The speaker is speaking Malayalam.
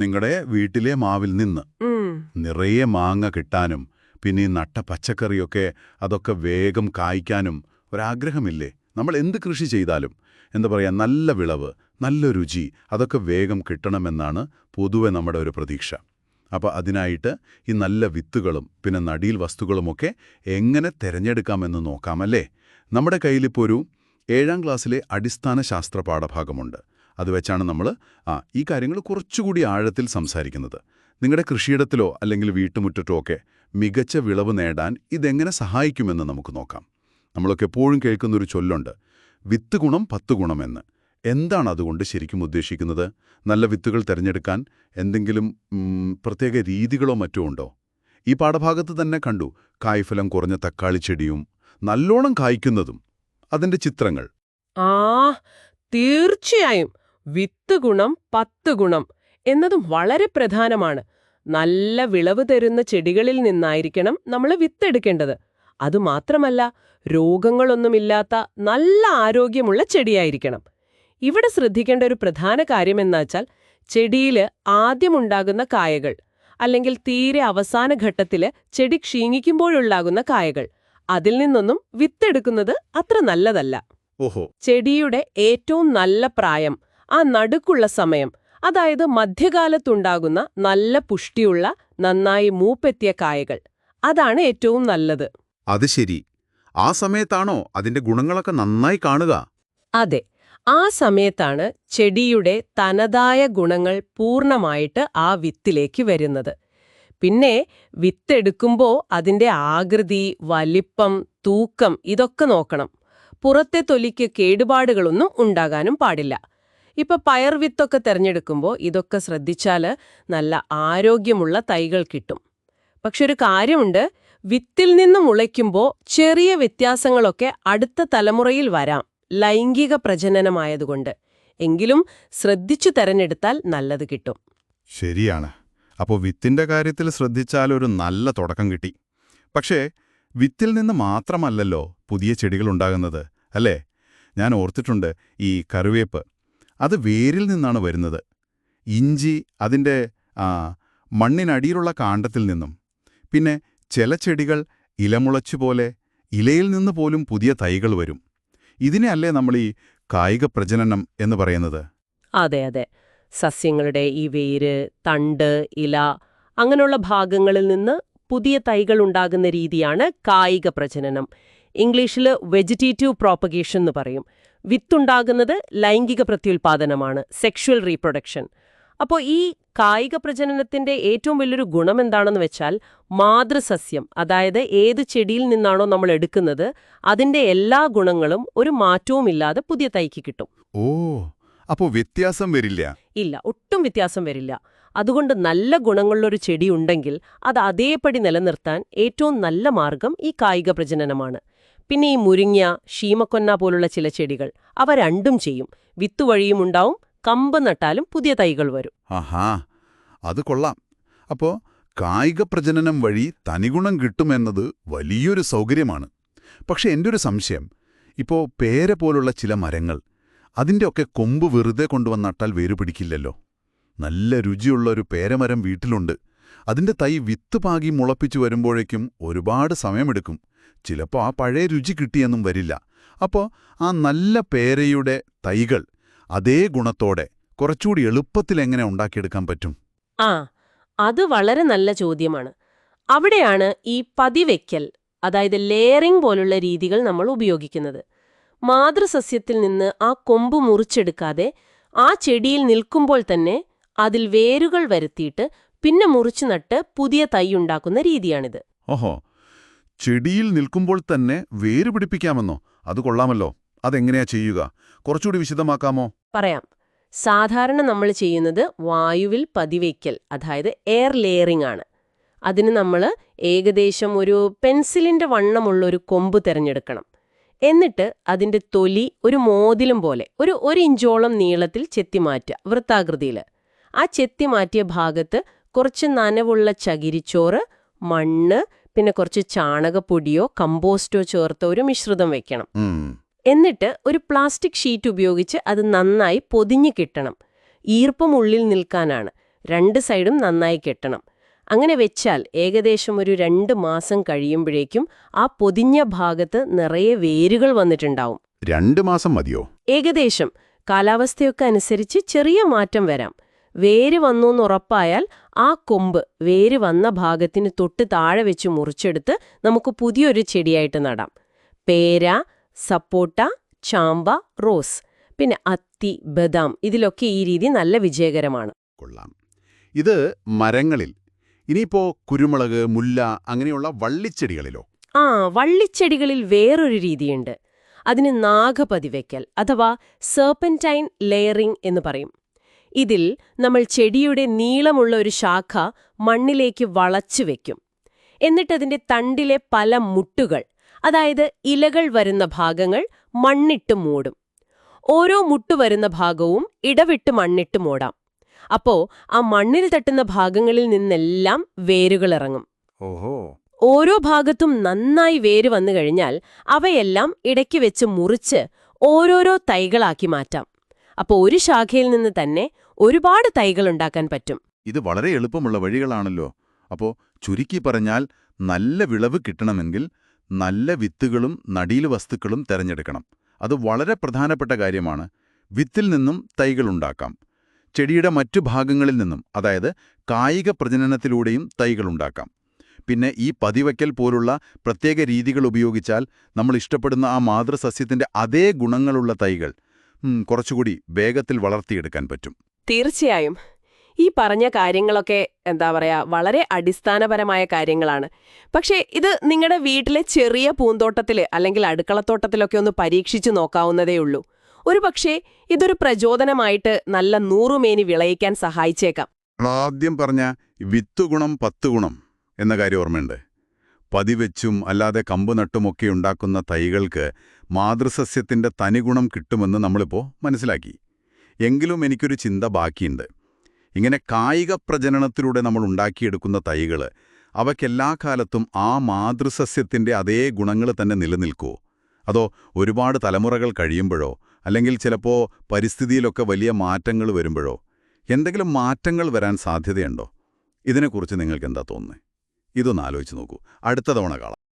നിങ്ങളുടെ വീട്ടിലെ മാവിൽ നിന്ന് നിറയെ മാങ്ങ കിട്ടാനും പിന്നെ ഈ നട്ട പച്ചക്കറിയൊക്കെ അതൊക്കെ വേഗം കായ്ക്കാനും ഒരാഗ്രഹമില്ലേ? നമ്മൾ എന്ത് കൃഷി ചെയ്താലും എന്താ പറയുക നല്ല വിളവ് നല്ല രുചി അതൊക്കെ വേഗം കിട്ടണമെന്നാണ് പൊതുവെ നമ്മുടെ ഒരു പ്രതീക്ഷ. അപ്പോൾ അതിനായിട്ട് ഈ നല്ല വിത്തുകളും പിന്നെ നടീൽ വസ്തുക്കളുമൊക്കെ എങ്ങനെ തിരഞ്ഞെടുക്കാമെന്ന് നോക്കാമല്ലേ? നമ്മുടെ കയ്യിലിപ്പോൾ ഒരു ഏഴാം ക്ലാസ്സിലെ അടിസ്ഥാന ശാസ്ത്ര പാഠഭാഗമുണ്ട്. അത് വെച്ചാണ് നമ്മൾ ആ ഈ കാര്യങ്ങൾ കുറച്ചുകൂടി ആഴത്തിൽ സംസാരിക്കുന്നത്. നിങ്ങളുടെ കൃഷിയിടത്തിലോ അല്ലെങ്കിൽ വീട്ടുമുറ്റത്തോ ഒക്കെ മികച്ച വിളവ് നേടാൻ ഇതെങ്ങനെ സഹായിക്കുമെന്ന് നമുക്ക് നോക്കാം. നമ്മളൊക്കെ എപ്പോഴും കേൾക്കുന്നൊരു ചൊല്ലുണ്ട് വിത്ത് ഗുണം പത്ത് ഗുണമെന്ന് എന്താണ് അതുകൊണ്ട് ശരിക്കും ഉദ്ദേശിക്കുന്നത്? നല്ല വിത്തുകൾ തിരഞ്ഞെടുക്കാൻ എന്തെങ്കിലും പ്രത്യേക രീതികളോ മറ്റോ ഉണ്ടോ? ഈ പാഠഭാഗത്ത് തന്നെ കണ്ടു കായ്ഫലം കുറഞ്ഞ തക്കാളി ചെടിയും നല്ലോണം കായ്ക്കുന്നതും അതിന്റെ ചിത്രങ്ങൾ. ആ തീർച്ചയായും. വിത്ത് ഗുണം പത്ത് ഗുണം എന്നതും വളരെ പ്രധാനമാണ്. നല്ല വിളവ് തരുന്ന ചെടികളിൽ നിന്നായിരിക്കണം നമ്മൾ വിത്തെടുക്കേണ്ടത് അതുമാത്രമല്ല രോഗങ്ങളൊന്നുമില്ലാത്ത നല്ല ആരോഗ്യമുള്ള ചെടിയായിരിക്കണം. ഇവിടെ ശ്രദ്ധിക്കേണ്ട ഒരു പ്രധാന കാര്യം എന്നുവെച്ചാൽ ചെടിയിൽ ആദ്യമുണ്ടാകുന്ന കായകൾ അല്ലെങ്കിൽ തീരെ അവസാന ഘട്ടത്തിൽ ചെടി ക്ഷീണിക്കുമ്പോഴുണ്ടാകുന്ന കായകൾ അതിൽ നിന്നൊന്നും വിത്തെടുക്കുന്നത് അത്ര നല്ലതല്ല. ഓഹോ. ചെടിയുടെ ഏറ്റവും നല്ല പ്രായം ആ നടുക്കുള്ള സമയം അതായത് മധ്യകാലത്തുണ്ടാകുന്ന നല്ല പുഷ്ടിയുള്ള നന്നായി മൂപ്പെത്തിയ കായകൾ. അതാണ് ഏറ്റവും നല്ലത്. അത് ശരി. ആ സമയത്താണോ അതിന്റെ ഗുണങ്ങളൊക്കെ നന്നായി കാണുക? അതെ. ആ സമയത്താണ് ചെടിയുടെ തനതായ ഗുണങ്ങൾ പൂർണമായിട്ട് ആ വിത്തിലേക്ക് വരുന്നത്. പിന്നെ വിത്തെടുക്കുമ്പോൾ അതിന്റെ ആകൃതി വലിപ്പം തൂക്കം ഇതൊക്കെ നോക്കണം. പുറത്തെ തൊലിക്ക് കേടുപാടുകളൊന്നും ഉണ്ടാകാനും പാടില്ല. ഇപ്പൊ പയർ വിത്തൊക്കെ തിരഞ്ഞെടുക്കുമ്പോൾ ഇതൊക്കെ ശ്രദ്ധിച്ചാൽ നല്ല ആരോഗ്യമുള്ള തൈകൾ കിട്ടും. പക്ഷെ ഒരു കാര്യമുണ്ട് വിത്തിൽ നിന്ന് മുളയ്ക്കുമ്പോൾ ചെറിയ വ്യത്യാസങ്ങളൊക്കെ അടുത്ത തലമുറയിൽ വരാം ലൈംഗിക പ്രജനനമായതുകൊണ്ട്. എങ്കിലും ശ്രദ്ധിച്ചു തെരഞ്ഞെടുത്താൽ നല്ലത് കിട്ടും. ശരിയാണ്. അപ്പോൾ വിത്തിന്റെ കാര്യത്തിൽ ശ്രദ്ധിച്ചാൽ ഒരു നല്ല തുടക്കം കിട്ടി. പക്ഷേ വിത്തിൽ നിന്ന് മാത്രമല്ലല്ലോ പുതിയ ചെടികൾ ഉണ്ടാകുന്നത് അല്ലേ? ഞാൻ ഓർത്തിട്ടുണ്ട് ഈ കറിവേപ്പ്. അത് വേരിൽ നിന്നാണ് വരുന്നത്. ഇഞ്ചി അതിന്റെ മണ്ണിനടിയിലുള്ള കാണ്ടത്തിൽ നിന്നും. പിന്നെ ചില ചെടികൾ ഇലമുളച്ചു പോലെ ഇലയിൽ നിന്ന് പോലും പുതിയ തൈകൾ വരും. ഇതിനെ അല്ലേ നമ്മൾ ഈ കായിക പ്രജനനം എന്ന് പറയുന്നത്? അതെ അതെ. സസ്യങ്ങളുടെ ഈ വേര് തണ്ട് ഇല അങ്ങനെയുള്ള ഭാഗങ്ങളിൽ നിന്ന് പുതിയ തൈകൾ ഉണ്ടാകുന്ന രീതിയാണ് കായിക പ്രജനനം. ഇംഗ്ലീഷിൽ വെജിറ്റേറ്റീവ് പ്രോപ്പഗേഷൻ എന്ന് പറയും. വിത്തുണ്ടാകുന്നത് ലൈംഗിക പ്രത്യുൽപാദനമാണ് സെക്ഷുവൽ റീപ്രൊഡക്ഷൻ അപ്പോൾ ഈ കായിക പ്രജനനത്തിന്റെ ഏറ്റവും വലിയൊരു ഗുണം എന്താണെന്ന് വെച്ചാൽ മാതൃസസ്യം അതായത് ഏത് ചെടിയിൽ നിന്നാണോ നമ്മൾ എടുക്കുന്നത് അതിന്റെ എല്ലാ ഗുണങ്ങളും ഒരു മാറ്റവുമില്ലാതെ പുതിയ തൈക്ക് കിട്ടും. ഓ അപ്പോൾ വ്യത്യാസം വരില്ല? ഇല്ല ഒട്ടും വ്യത്യാസം വരില്ല. അതുകൊണ്ട് നല്ല ഗുണങ്ങളുള്ളൊരു ചെടി ഉണ്ടെങ്കിൽ അത് അതേപടി നിലനിർത്താൻ ഏറ്റവും നല്ല മാർഗം ഈ കായിക പ്രജനനമാണ്. പിന്നെ ഈ മുരിങ്ങ ഷീമക്കൊന്ന പോലുള്ള ചില ചെടികൾ അവ രണ്ടും ചെയ്യും. വിത്തുവഴിയും ഉണ്ടാവും കമ്പ് നട്ടാലും പുതിയ തൈകൾ വരും. ആഹാ അത് കൊള്ളാം. അപ്പോ കായിക പ്രജനനം വഴി തനിഗുണം കിട്ടുമെന്നത് വലിയൊരു സൗകര്യമാണ്. പക്ഷെ എന്റെ ഒരു സംശയം ഇപ്പോ പേര പോലുള്ള ചില മരങ്ങൾ അതിന്റെയൊക്കെ കൊമ്പ് വെറുതെ കൊണ്ടുവന്ന് നട്ടാൽ വേരുപിടിക്കില്ലല്ലോ നല്ല രുചിയുള്ള ഒരു പേരമരം വീട്ടിലുണ്ട്. അതിന്റെ തൈ വിത്ത് പാകി മുളപ്പിച്ചു വരുമ്പോഴേക്കും ഒരുപാട് സമയമെടുക്കും. ചിലപ്പോൾ ആ പഴയ രുചി കിട്ടിയെന്നും വരില്ല. അപ്പോൾ ആ നല്ല പേരയുടെ തൈകൾ അതേ ഗുണത്തോടെ കുറച്ചുകൂടി എളുപ്പത്തിൽ എങ്ങനെ ഉണ്ടാക്കിയെടുക്കാൻ പറ്റും? ആ അത് വളരെ നല്ല ചോദ്യമാണ്. അവിടെയാണ് ഈ പതിവെക്കൽ അതായത് ലെയറിംഗ് പോലുള്ള രീതികൾ നമ്മൾ ഉപയോഗിക്കുന്നത്. മാതൃസസ്യത്തിൽ നിന്ന് ആ കൊമ്പ് മുറിച്ചെടുക്കാതെ ആ ചെടിയിൽ നിൽക്കുമ്പോൾ തന്നെ അതിൽ വേരുകൾ വരുത്തിയിട്ട് പിന്നെ മുറിച്ചു നട്ട് പുതിയ തൈ ഉണ്ടാക്കുന്ന രീതിയാണിത്. ഓഹോ ചെടിയിൽ നിൽക്കുമ്പോൾ തന്നെ വേര് പിടിപ്പിക്കാമെന്നോ? അത് കൊള്ളാമല്ലോ. അതെങ്ങനെയാ ചെയ്യുക? കുറച്ചുകൂടി വിശദമാക്കാമോ? പറയാം. സാധാരണ നമ്മൾ ചെയ്യുന്നത് വായുവിൽ പതിവയ്ക്കൽ അതായത് എയർ ലെയറിംഗ് ആണ്. അതിന് നമ്മൾ ഏകദേശം ഒരു പെൻസിലിന്റെ വണ്ണമുള്ള ഒരു കൊമ്പ് തിരഞ്ഞെടുക്കണം. എന്നിട്ട് അതിന്റെ തൊലി ഒരു മോതിലും പോലെ ഒരു ഒരു ഇഞ്ചോളം നീളത്തിൽ ചെത്തിമാറ്റുക വൃത്താകൃതിയിൽ. ആ ചെത്തിമാറ്റിയ ഭാഗത്ത് കുറച്ച് നനവുള്ള ചകിരിച്ചോറ് മണ്ണ് പിന്നെ കുറച്ച് ചാണകപ്പൊടിയോ കമ്പോസ്റ്റോ ചേർത്ത ഒരു മിശ്രിതം വെക്കണം. എന്നിട്ട് ഒരു പ്ലാസ്റ്റിക് ഷീറ്റ് ഉപയോഗിച്ച് അത് നന്നായി പൊതിഞ്ഞു കിട്ടണം. ഈർപ്പം ഉള്ളിൽ നിൽക്കാനാണ്. രണ്ട് സൈഡും നന്നായി കെട്ടണം. അങ്ങനെ വെച്ചാൽ ഏകദേശം ഒരു രണ്ട് മാസം കഴിയുമ്പോഴേക്കും ആ പൊതിഞ്ഞ ഭാഗത്ത് നിറയെ വേരുകൾ വന്നിട്ടുണ്ടാവും. രണ്ട് മാസം മതിയോ? ഏകദേശം. കാലാവസ്ഥയൊക്കെ അനുസരിച്ച് ചെറിയ മാറ്റം വരാം. വേര് വന്നു എന്നുറപ്പായാൽ ആ കൊമ്പ് വേര് വന്ന ഭാഗത്തിന് തൊട്ട് താഴെ വെച്ച് മുറിച്ചെടുത്ത് നമുക്ക് പുതിയൊരു ചെടിയായിട്ട് നടാം. പേര സപ്പോട്ട ചാമ്പ റോസ്. പിന്നെ അത്തി ബദാം ഇതിലൊക്കെ ഈ രീതി നല്ല വിജയകരമാണ്. കൊള്ളാം. ഇത് മരങ്ങളിൽ ഇനിയിപ്പോ കുരുമുളക് മുല്ല അങ്ങനെയുള്ള വള്ളിച്ചെടികളിലോ? ആ വള്ളിച്ചെടികളിൽ വേറൊരു രീതിയുണ്ട്. അതിന് നാഗപതിവയ്ക്കൽ അഥവാ സെർപ്പന്റൈൻ ലെയറിംഗ് എന്ന് പറയും. ഇതിൽ നമ്മൾ ചെടിയുടെ നീളമുള്ള ഒരു ശാഖ മണ്ണിലേക്ക് വളച്ചു വെക്കും. എന്നിട്ടതിന്റെ തണ്ടിലെ പല മുട്ടുകൾ അതായത് ഇലകൾ വരുന്ന ഭാഗങ്ങൾ മണ്ണിട്ട് മൂടും. ഓരോ മുട്ടു വരുന്ന ഭാഗവും ഇടവിട്ട് മണ്ണിട്ട് മൂടാം. അപ്പോ ആ മണ്ണിൽ തട്ടുന്ന ഭാഗങ്ങളിൽ നിന്നെല്ലാം വേരുകൾ ഇറങ്ങും. ഓഹോ. ഓരോ ഭാഗത്തും നന്നായി വേര് വന്നു കഴിഞ്ഞാൽ അവയെല്ലാം ഇടയ്ക്ക് വെച്ച് മുറിച്ച് ഓരോരോ തൈകളാക്കി മാറ്റാം. അപ്പോൾ ഒരു ശാഖയിൽ നിന്ന് തന്നെ ഒരുപാട് തൈകൾ ഉണ്ടാക്കാൻ പറ്റും. ഇത് വളരെ എളുപ്പമുള്ള വഴികളാണല്ലോ. അപ്പോ ചുരുക്കി പറഞ്ഞാൽ നല്ല വിളവ് കിട്ടണമെങ്കിൽ നല്ല വിത്തുകളും നടീൽ വസ്തുക്കളും തിരഞ്ഞെടുക്കണം. അത് വളരെ പ്രധാനപ്പെട്ട കാര്യമാണ്. വിത്തിൽ നിന്നും തൈകൾ ഉണ്ടാക്കാം. ചെടിയുടെ മറ്റു ഭാഗങ്ങളിൽ നിന്നും അതായത് കായിക പ്രജനനത്തിലൂടെയും തൈകൾ ഉണ്ടാക്കാം. പിന്നെ ഈ പതിവയ്ക്കൽ പോലുള്ള പ്രത്യേക രീതികൾ ഉപയോഗിച്ചാൽ നമ്മൾ ഇഷ്ടപ്പെടുന്ന ആ മാതൃസസ്യത്തിന്റെ അതേ ഗുണങ്ങളുള്ള തൈകൾ കുറച്ചുകൂടി വേഗത്തിൽ വളർത്തിയെടുക്കാൻ പറ്റും. തീർച്ചയായും. ഈ പറഞ്ഞ കാര്യങ്ങളൊക്കെ എന്താ പറയാ വളരെ അടിസ്ഥാനപരമായ കാര്യങ്ങളാണ്. പക്ഷേ ഇത് നിങ്ങളുടെ വീട്ടിലെ ചെറിയ പൂന്തോട്ടത്തിൽ അല്ലെങ്കിൽ അടുക്കളത്തോട്ടത്തിലൊക്കെ ഒന്ന് പരീക്ഷിച്ചു നോക്കാവുന്നതേ ഉള്ളൂ. ഒരു പക്ഷേ ഇതൊരു പ്രചോദനമായിട്ട് നല്ല നൂറുമേനി വിളയിക്കാൻ സഹായിച്ചേക്കാം. ആദ്യം പറഞ്ഞ വിത്തുഗുണം പത്ത് ഗുണം എന്ന കാര്യം ഓർമ്മയുണ്ട്. പതിവെച്ചും അല്ലാതെ കമ്പ് നട്ടുമൊക്കെ ഉണ്ടാക്കുന്ന തൈകൾക്ക് മാതൃസസ്യത്തിന്റെ തനിഗുണം കിട്ടുമെന്ന് നമ്മളിപ്പോൾ മനസ്സിലാക്കി. എങ്കിലും എനിക്കൊരു ചിന്ത ബാക്കിയുണ്ട്. ഇങ്ങനെ കായിക പ്രജനനത്തിലൂടെ നമ്മൾ ഉണ്ടാക്കിയെടുക്കുന്ന തൈകൾ അവയ്ക്കെല്ലാ കാലത്തും ആ മാതൃസസ്യത്തിന്റെ അതേ ഗുണങ്ങൾ തന്നെ നിലനിൽക്കുമോ അതോ ഒരുപാട് തലമുറകൾ കഴിയുമ്പോഴോ അല്ലെങ്കിൽ ചിലപ്പോൾ പരിസ്ഥിതിയിലൊക്കെ വലിയ മാറ്റങ്ങൾ വരുമ്പോഴോ? എന്തെങ്കിലും മാറ്റങ്ങൾ വരാൻ സാധ്യതയുണ്ടോ? ഇതിനെക്കുറിച്ച് നിങ്ങൾക്ക് എന്താ തോന്നുന്നത് ഇതൊന്ന് ആലോചിച്ച് നോക്കൂ. അടുത്ത തവണ കാണാം.